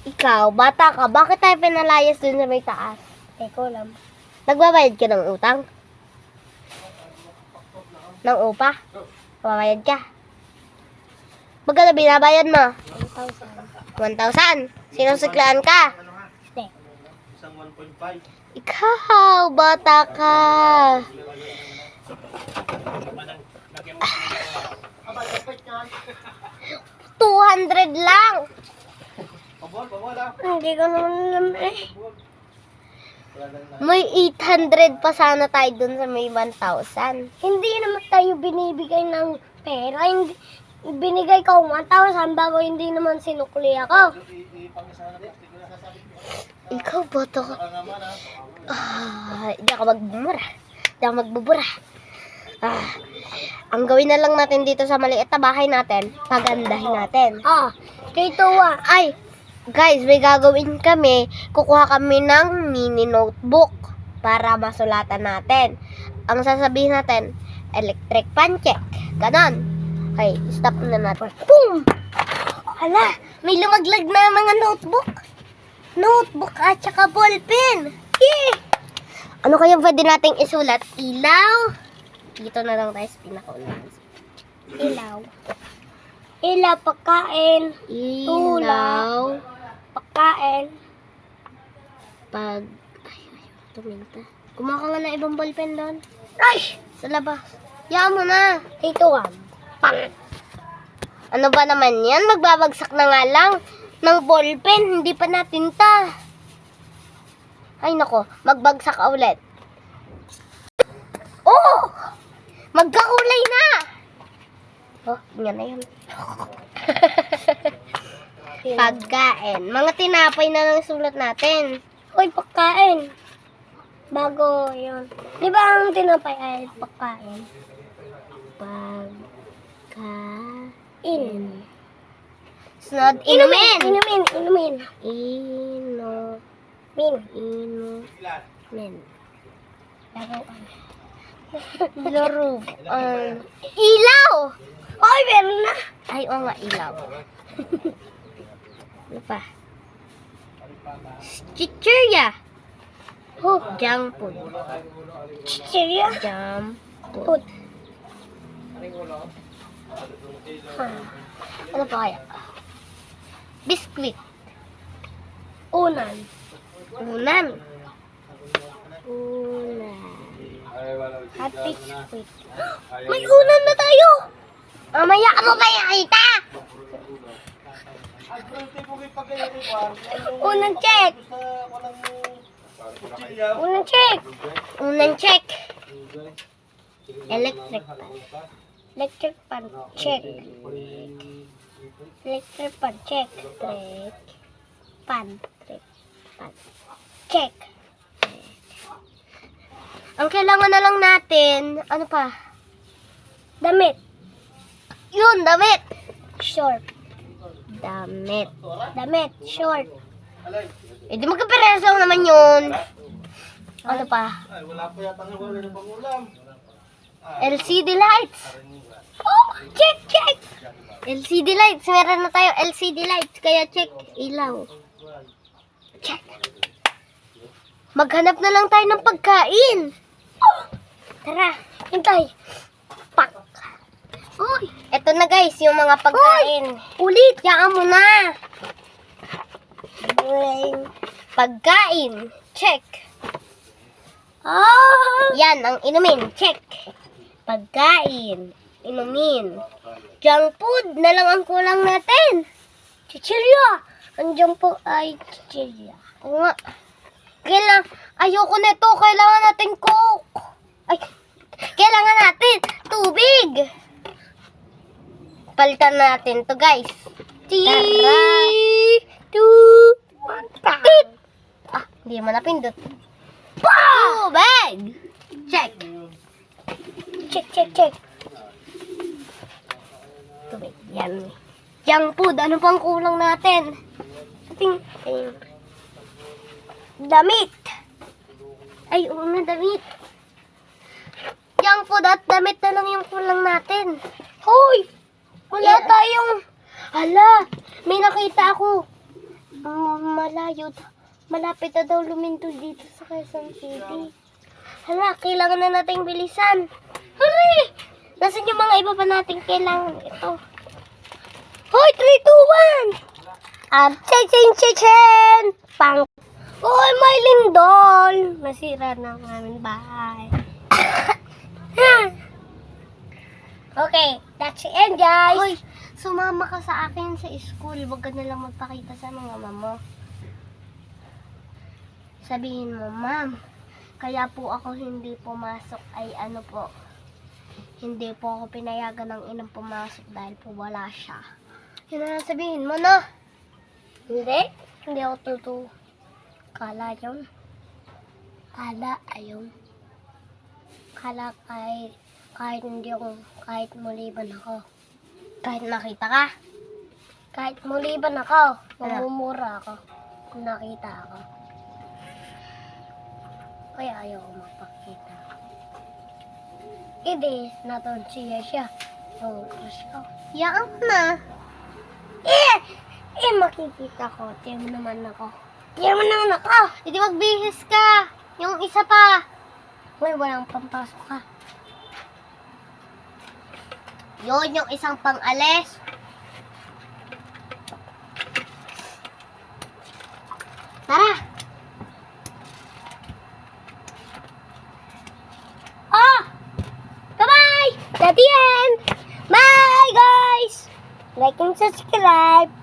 Ikaw, bata ka, bakit tayo pinalayas dun sa may taas? Eh, ko lang. Nagbabayad ka ng utang? Ng upa? Babayad ka? Magkano binabayad mo? 1,000. 1,000. Sinusiklaan ka? Hindi. Isang 1.5. Ikaw, bata ka. Hindi ko naman alam eh. May 800 pa sana tayo dun sa may 1,000. Hindi naman tayo binibigay ng pera. Hindi, binigay ko 1,000 bago hindi naman sinukli ako. Ikaw. Baka naman ah. Hindi ako magbumura. Hindi ako magbubura. Ah, ang gawin na lang natin dito sa maliit na bahay natin, pagandahin natin. Ah, 3, 2, 1. Ay, guys, may gagawin kami. Kukuha kami ng mini notebook para masulatan natin. Ang sasabihin natin, electric pan check. Ganon. Okay, stop na natin. Boom! Hala, may lumaglag na mga notebook. Notebook at saka ballpen. Yay! Ano kaya pwede nating isulat? Ilaw? Dito na lang tayo sa pinakaunahan. Ilaw. Ilaw, pagkain. Ilaw. Pagkain. Pag... Ay, ay, tuminta. Kumuha ka nga ng ibang ballpen doon. Ay! Sa labas. Yaan mo na. 3, 2, 1. Pang! Ano ba naman yan? Magbabagsak na nga lang ng ballpen. Hindi pa natinta. Ay nako, magbagsak ka ulit. Oh! Magkakulay na! Oh, yan na yan. Pagkain. Mga tinapay na lang sulat natin. Uy, pagkain. Bago yun. Di ba ang tinapay ay pagkain? Pagkain. Sunod, inumin. Inumin, inumin. Ino, Min. inumin. Laruan. Laro. Um, ilaw! Uy, meron na. Ay, oo nga, ilaw. Ano pa? Chichirya. Oh, Junk food. chichirya. Junk Put. food. Ano pa kaya? Biscuit. Unan. Unan. Unan. At biscuit. May unan na tayo. Mamaya ka mo ba nakita? Unang check. Unang check. Unang check. Electric pan. Electric pan. Check. Electric pan. Check. Electric pan. Electric pan. Check. Ang kailangan na lang natin, ano pa? Damit. Yun, damit. Short. Damit. Damit. Short. Eh, di magkapereso naman yun. Ano pa? Ay, wala pa yata nga wala ng pangulam. LCD lights. Oh, check, check. LCD lights. Meron na tayo LCD lights. Kaya check. Ilaw. Check. Maghanap na lang tayo ng pagkain. Tara, hintay. Uy, eto na guys, yung mga pagkain. Ulit. Yaan mo na. Bling. Pagkain. Check. Ah! Yan, ang inumin. Check. Pagkain. Inumin. Junk food na lang ang kulang natin. Chichirya. Andiyan po ay chichirya. Oo nga. Kailang, ayoko na ito. Kailangan natin coke. Ay, kailangan natin tubig. Palitan natin to guys. One, five. tit. Ah, hindi mo napindot. Tubig! Check. Check, check, check. Tubig. Yan. Junk food. Ano pang kulang natin? Ating, ayun. Damit. Ay, oo na, damit. Junk food at damit na lang yung kulang natin. Hoy! Wala Yeah. tayong... Hala, may nakita ako. Um, malayo. Malapit na daw luminto dito sa Quezon City. Hala, kailangan na nating bilisan. Hurry! Nasaan yung mga iba pa nating kailangan ito? Hoy, 3, 2, 1! At chichen chichen! Pang! Hoy, may lindol! Nasira na ang aming bahay. Okay, that's the end, guys. Hoy, sumama ka sa akin sa school. Huwag ka na lang magpakita sa mga mama mo. Sabihin mo, ma'am, kaya po ako hindi pumasok ay ano po, hindi po ako pinayagan ng inang pumasok dahil po wala siya. Yun na lang sabihin mo, no? Hindi. Hindi ako totoo. Kala yun. Kala ayun. Kala kahit, kahit hindi ako, kahit muliban ako. Kahit nakita ka? Kahit muliban ako, mamumura ako kung nakita ako. Kaya ayaw ko magpakita. Hindi, natonsiya siya. Oo, crush ko. Yaan na. Eh! Eh, makikita ko. Tiyan mo naman ako. Tiyan mo naman ako. Hindi magbihis ka. Yung isa pa. Uy, walang pampasok ka. Yun yung isang pang-alis. Tara. Oh! Bye-bye! That's the end! Bye, guys! Like and subscribe!